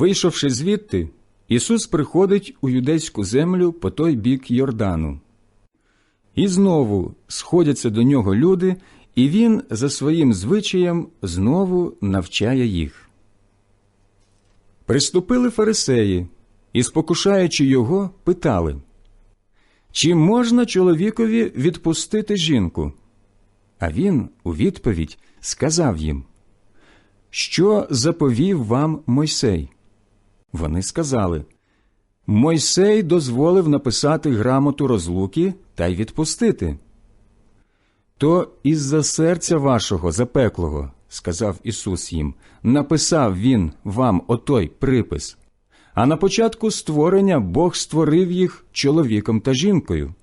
Вийшовши звідти, Ісус приходить у юдейську землю по той бік Йордану. І знову сходяться до нього люди, і він за своїм звичаєм знову навчає їх. Приступили фарисеї і, спокушаючи його, питали Чи можна чоловікові відпустити жінку? А він у відповідь сказав їм Що заповів вам Мойсей? Вони сказали Мойсей дозволив написати грамоту розлуки та й відпустити. То із-за серця вашого запеклого, сказав Ісус їм, написав Він вам отой припис. А на початку створення Бог створив їх чоловіком та жінкою.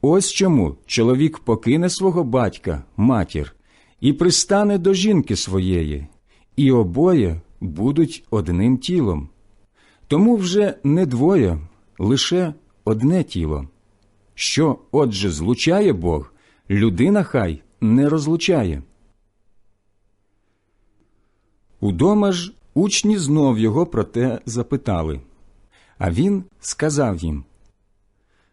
Ось чому чоловік покине свого батька, матір, і пристане до жінки своєї, і обоє будуть одним тілом. Тому вже не двоє, лише одне тіло. Що, отже, злучає Бог, людина хай не розлучає. Удома ж учні знов його про те запитали. А він сказав їм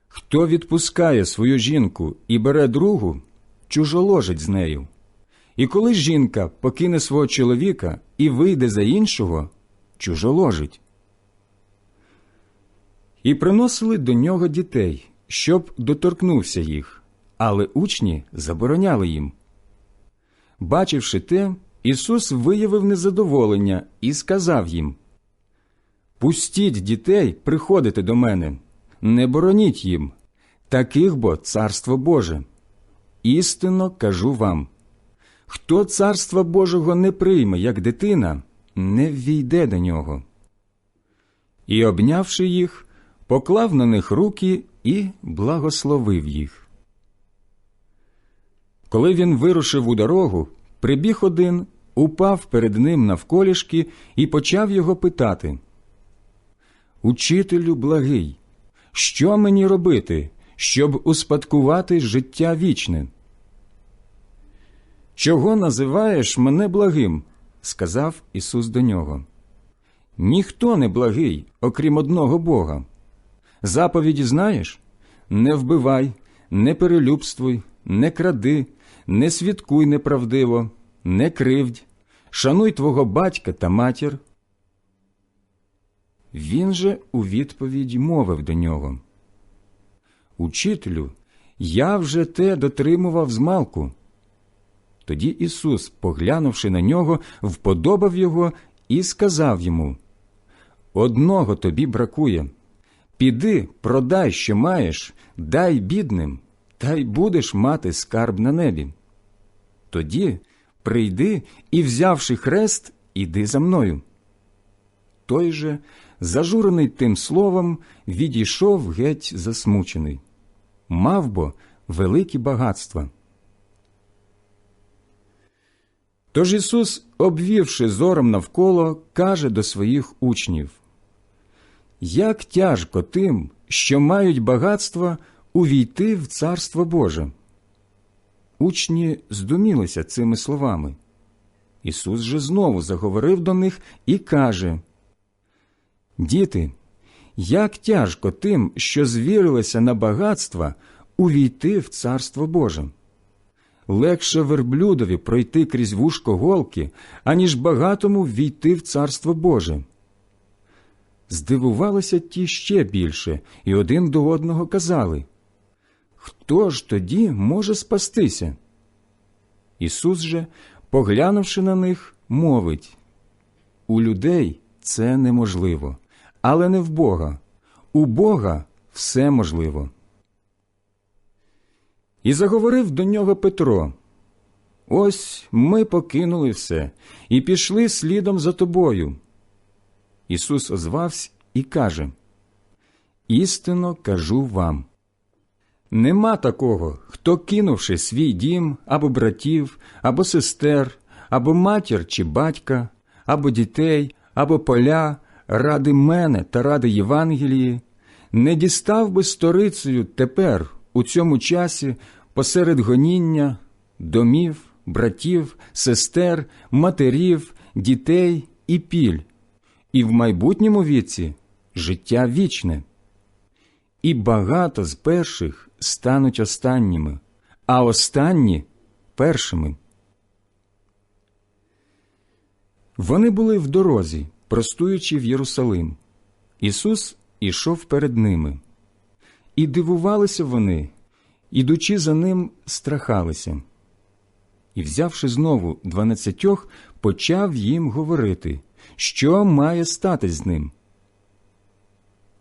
Хто відпускає свою жінку і бере другу, чужоложить з нею. І коли жінка покине свого чоловіка і вийде за іншого, чужоложить. І приносили до нього дітей, щоб доторкнувся їх, але учні забороняли їм. Бачивши те, Ісус виявив незадоволення і сказав їм Пустіть дітей приходити до мене, не бороніть їм, таких бо царство Боже. Істинно кажу вам хто царства Божого не прийме, як дитина, не ввійде до нього. І, обнявши їх, поклав на них руки і благословив їх. Коли він вирушив у дорогу, прибіг один, упав перед ним навколішки і почав його питати Учителю благий, що мені робити, щоб успадкувати життя вічне? Чого називаєш мене благим? сказав Ісус до нього. Ніхто не благий, окрім одного Бога. Заповіді знаєш не вбивай, не перелюбствуй, не кради, не свідкуй неправдиво, не кривдь, шануй твого батька та матір. Він же у відповідь мовив до нього Учителю, я вже те дотримував змалку. Тоді Ісус, поглянувши на нього, вподобав його і сказав йому Одного тобі бракує. Піди, продай, що маєш, дай бідним, та й будеш мати скарб на небі. Тоді прийди і, взявши хрест, іди за мною. Той же, зажурений тим словом, відійшов геть засмучений. Мав бо великі багатства. Тож Ісус, обвівши зором навколо, каже до своїх учнів Як тяжко тим, що мають багатства, увійти в Царство Боже. Учні здумілися цими словами. Ісус же знову заговорив до них і каже Діти, як тяжко тим, що звірилися на багатства, увійти в Царство Боже легше верблюдові пройти крізь вушко голки, аніж багатому ввійти в царство Боже. Здивувалися ті ще більше, і один до одного казали Хто ж тоді може спастися? Ісус же, поглянувши на них, мовить У людей це неможливо, але не в Бога. У Бога все можливо. І заговорив до нього Петро Ось ми покинули все і пішли слідом за тобою. Ісус озвався і каже Істинно кажу вам нема такого, хто, кинувши свій дім або братів, або сестер, або матір чи батька, або дітей, або поля, ради мене та ради Євангелії, не дістав би сторицею тепер у цьому часі посеред гоніння, домів, братів, сестер, матерів, дітей і піль, і в майбутньому віці життя вічне. І багато з перших стануть останніми, а останні першими. Вони були в дорозі, простуючи в Єрусалим. Ісус ішов перед ними. І дивувалися вони, ідучи за ним, страхалися. І, взявши знову дванадцятьох, почав їм говорити, що має стати з ним.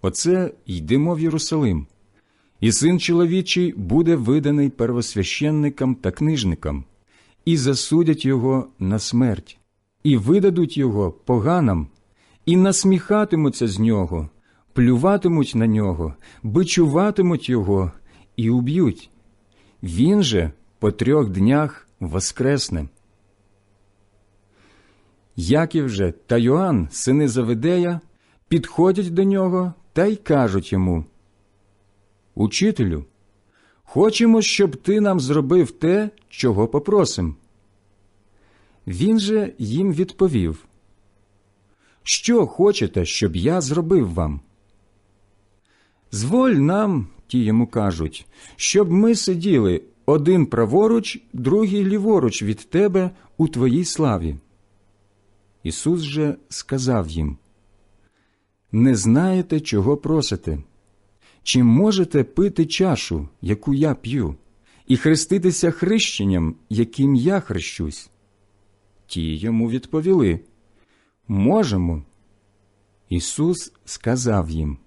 Оце йдемо в Єрусалим, і син чоловічий буде виданий первосвященникам та книжникам, і засудять його на смерть, і видадуть його поганам, і насміхатимуться з нього, плюватимуть на нього, бичуватимуть його і уб'ють. Він же по трьох днях воскресне. Яків же та Йоанн, сини Заведея, підходять до нього та й кажуть йому Учителю, хочемо, щоб ти нам зробив те, чого попросим. Він же їм відповів Що хочете, щоб я зробив вам? Зволь нам, ті йому кажуть, щоб ми сиділи один праворуч, другий ліворуч від тебе у твоїй славі. Ісус же сказав їм Не знаєте, чого просите? Чи можете пити чашу, яку я п'ю, і хреститися хрещенням, яким я хрещусь? Ті йому відповіли Можемо. Ісус сказав їм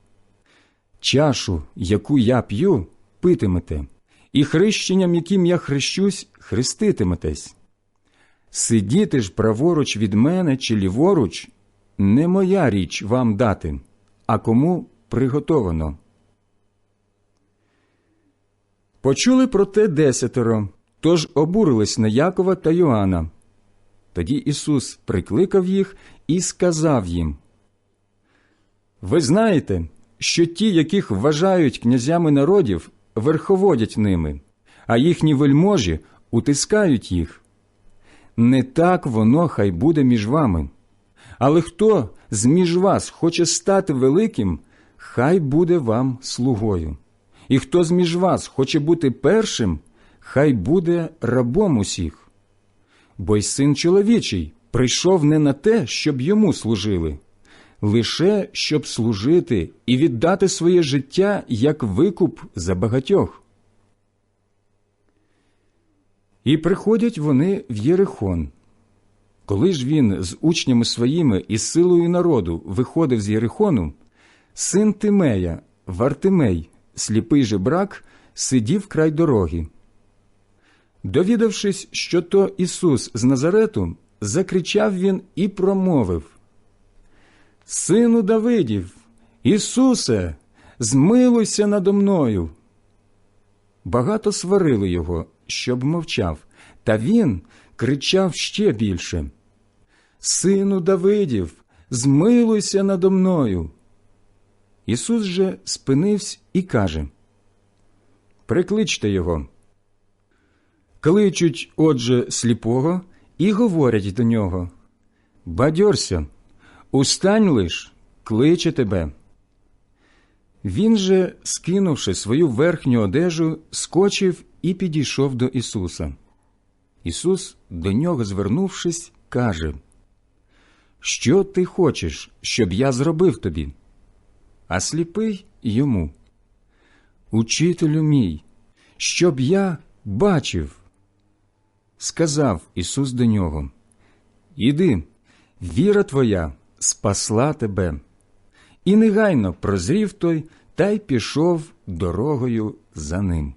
Чашу, яку я п'ю, питимете, і хрещенням, яким я хрещусь, хреститиметесь. Сидіти ж праворуч від мене чи ліворуч не моя річ вам дати, а кому приготовано. Почули про те десятеро, тож обурились на Якова та Йоанна. Тоді Ісус прикликав їх і сказав їм Ви знаєте, що ті, яких вважають князями народів, верховодять ними, а їхні вельможі утискають їх. Не так воно хай буде між вами. Але хто з між вас хоче стати великим, хай буде вам слугою. І хто з між вас хоче бути першим, хай буде рабом усіх. Бо й син чоловічий прийшов не на те, щоб йому служили, лише щоб служити і віддати своє життя як викуп за багатьох. І приходять вони в Єрихон. Коли ж він з учнями своїми і силою народу виходив з Єрихону, син Тимея, Вартимей, сліпий жебрак, сидів край дороги. Довідавшись, що то Ісус з Назарету, закричав він і промовив Сину Давидів, Ісусе, змилуйся надо мною. Багато сварили його, щоб мовчав, та він кричав ще більше Сину Давидів, змилуйся надо мною. Ісус же спинився і каже Прикличте його. Кличуть, отже, сліпого і говорять до нього Бадьорся, устань лиш, кличе тебе. Він же, скинувши свою верхню одежу, скочив і підійшов до Ісуса. Ісус, до нього звернувшись, каже Що ти хочеш, щоб я зробив тобі? А сліпий йому. Учителю мій, щоб я бачив. Сказав Ісус до нього Іди, віра твоя спасла тебе. І негайно прозрів той та й пішов дорогою за ним.